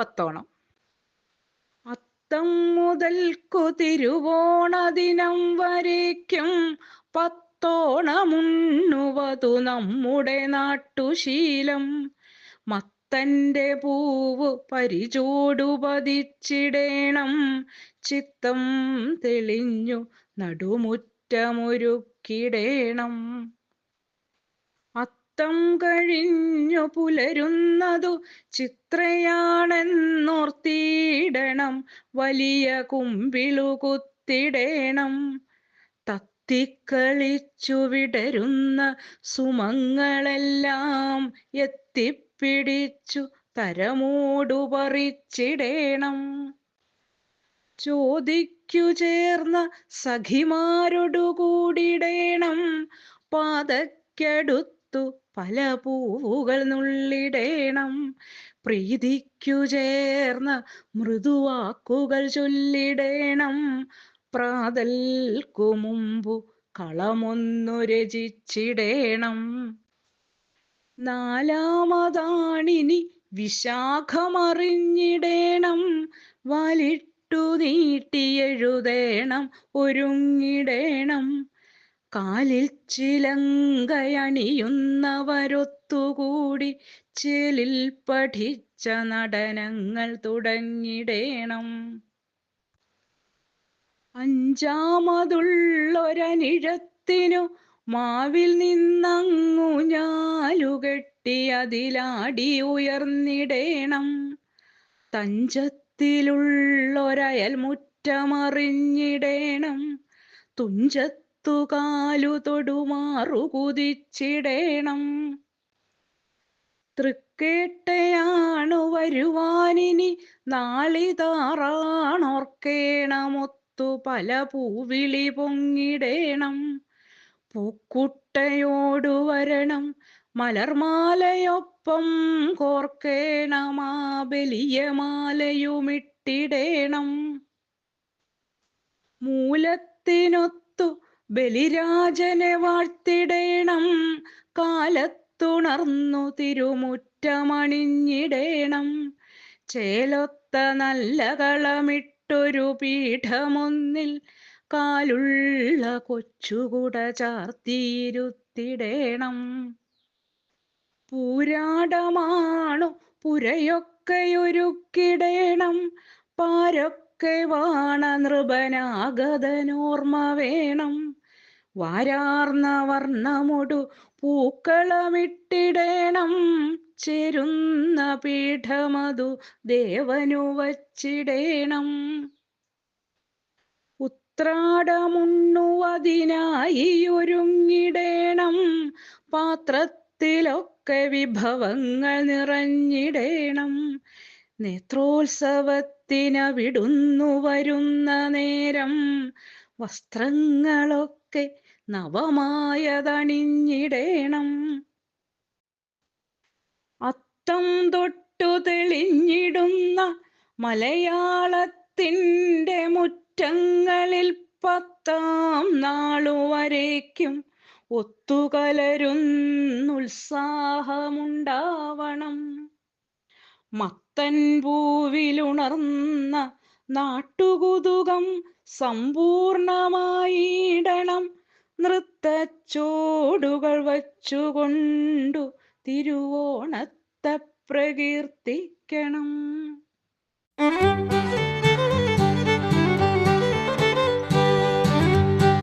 പത്തോണം. അത്തം മുതൽക്കു തിരുവോണദിനം വരേക്കും പത്തോണമുണ്ണുവതു നമ്മുടെ നാട്ടുശീലം. മത്തന്റെ പൂവ് പരിചൂടുപതിച്ചിടേണം. ചിത്തം തെളിഞ്ഞു നടുമുറ്റമൊരുക്കിടേണം. അത്തം കഴിഞ്ഞു പുലരുന്നതു ചിത്രയാണെന്നോർത്തിയിടണം. വലിയ കുമ്പിളു കുത്തിടേണം. തത്തിക്കളിച്ചു വിടരുന്ന സുമങ്ങളെല്ലാം എത്തിപ്പിടിച്ചു തരമൂടു പറിച്ചിടേണം. ചോദിക്കു ചേർന്ന സഖിമാരോടു കൂടിടേണം. പാതയ്ക്കടുത്തു പല പൂവുകൾ നുള്ളിടേണം പ്രീതിക്കു ചേർന്ന മൃദുവാക്കുകൾ ചൊല്ലിടേണം. പ്രാതൽക്കു മുമ്പു കളമൊന്നു രചിച്ചിടേണം. നാലാമതാണിനി വിശാഖമറിഞ്ഞിടേണം. വലിട്ടു നീട്ടിയെഴുതേണം ഒരുങ്ങിടേണം. കാലിൽ ചിലങ്കയണിയുന്നവരൊത്തുകൂടി ചേലിൽ പഠിച്ച നടനങ്ങൾ തുടങ്ങിടേണം. അഞ്ചാമതുള്ളൊരനിഴത്തിനു മാവിൽ നിന്നങ്ങു ഞാലുകെട്ടി അതിലാടി ഉയർന്നിടേണം. തഞ്ചത്തിലുള്ളൊരയൽ മുറ്റമറിഞ്ഞിടേണം തുഞ്ചത്തു കാലു തൊടുമാറു കുതിച്ചിടേണം. തൃക്കേട്ടയാണു വരുവാനിനി നാളിതാറാണോർക്കേണമൊത്തു പല പൂവിളി പൊങ്ങിടേണം. പൂക്കുട്ടയോടു വരണം മലർമാലയൊപ്പം കോർക്കേണമാ ബലിയ മാലയുമിട്ടിടേണം മൂലത്തിനൊത്തു ബലിരാജനെ വാഴ്ത്തിടേണം. കാലത്തുണർന്നു തിരുമുറ്റമണിഞ്ഞിടേണം. ചേലൊത്ത നല്ല കളമിട്ടൊരു പീഠമൊന്നിൽ കാലുള്ള കൊച്ചുകുട ചാർത്തിയിരുത്തിടേണം. പൂരാടമാണു പുരയൊക്കെയൊരുക്കിടേണം. പാരൊക്കെ വാണ നൃപനാഗതനോർമ്മ വേണം. വാരാർന്ന വർണമൊടു പൂക്കളമിട്ടിടേണം. ചേരുന്ന പീഠമതു ദേവനു വച്ചിടേണം. ഉത്രാടമുണ്ണുവതിനായി ഒരുങ്ങിടേണം പാത്രത്തിലൊക്കെ വിഭവങ്ങൾ നിറഞ്ഞിടേണം. നേത്രോത്സവത്തിനവിടുന്നു വരുന്ന നേരം. വസ്ത്രങ്ങളൊക്കെ നവമായതണിഞ്ഞിടേണം. അത്തം തൊട്ടു തെളിഞ്ഞിടുന്ന മലയാളത്തിന്റെ മുറ്റങ്ങളിൽ പത്താം നാളു വരേക്കും ഒത്തുകലരുന്നുത്സാഹമുണ്ടാവണം. മത്തൻ പൂവിലുണർന്ന നാട്ടുകുതുകം സമ്പൂർണമായിടണം. നൃത്തച്ചോടുകൾ വച്ചുകൊണ്ടു തിരുവോണത്തെ പ്രകീർത്തിക്കണം.